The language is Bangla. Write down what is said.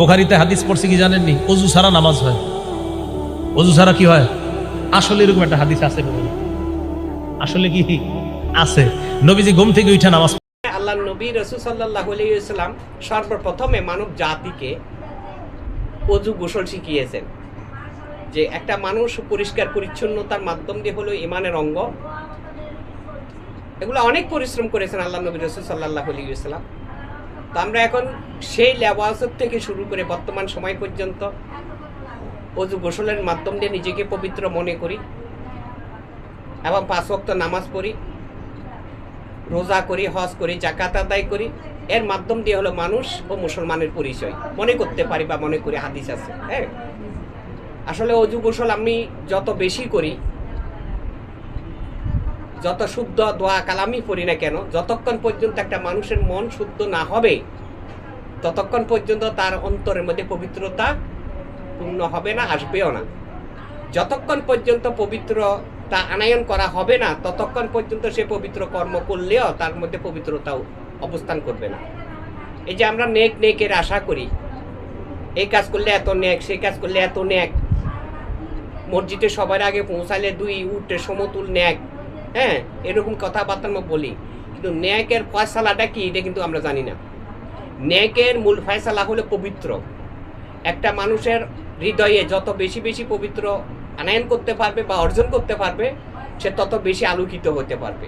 বোখারিতে হাদিস পড়ছে কি জানেননি? অজু ছাড়া নামাজ হয়। অজু ছাড়া কি হয়? আসলে এরকম একটা হাদিস আছে আসলে কি? আছে। নবীজি ঘুম থেকে উঠে নামাজ আল্লাহ নবী রসুল সাল্লাহ আলাইসাল্লাম সর্বপ্রথমে মানব জাতিকে অজু গোসল শিখিয়েছেন। যে একটা মানুষ পরিষ্কার পরিচ্ছন্নতার মাধ্যম দিয়ে হলো ইমানের অঙ্গ। এগুলো অনেক পরিশ্রম করেছেন আল্লাহ নবী রসুল সাল্লাহ আলাইসাল্লাম তো আমরা এখন সেই লেবাসের থেকে শুরু করে বর্তমান সময় পর্যন্ত অজু গোসলের মাধ্যম দিয়ে নিজেকে পবিত্র মনে করি এবং পাঁচ ওয়াক্ত নামাজ পড়ি, রোজা করি, হজ করি জাকাত আদায় করি। এর মাধ্যম দিয়ে হলো মানুষ ও মুসলমানের পরিচয়। মনে করতে পারি বা মনে করি হাদিস আছে হ্যাঁ? আসলে অজু গোসল আমি যত বেশি করি যত শুদ্ধ দোয়া কালামই পড়ি না কেন, যতক্ষণ পর্যন্ত একটা মানুষের মন শুদ্ধ না হবে, ততক্ষণ পর্যন্ত তার অন্তরের মধ্যে পবিত্রতা পূর্ণ হবে না, আসবেও না। যতক্ষণ পর্যন্ত পবিত্রতা আনায়ন করা হবে না, ততক্ষণ পর্যন্ত সে পবিত্র কর্ম করলেও তার মধ্যে পবিত্রতাও অবস্থান করবে না। এই যে আমরা নেক নেকের আশা করি, এই কাজ করলে এত নেক, সেই কাজ করলে এত নেক। মসজিদে সবার আগে পৌঁছালে দুই উঠে সমতুল ন্যাক হ্যাঁ এরকম কথাবার্তা আমরা বলি। কিন্তু ন্যাকের ফয়সালাটা কি, এটা কিন্তু আমরা জানি না। ন্যাকের মূল ফয়সালা হলো পবিত্র। একটা মানুষের হৃদয়ে যত বেশি বেশি পবিত্র আনায়ন করতে পারবে বা অর্জন করতে পারবে, সে তত বেশি আলোকিত হতে পারবে।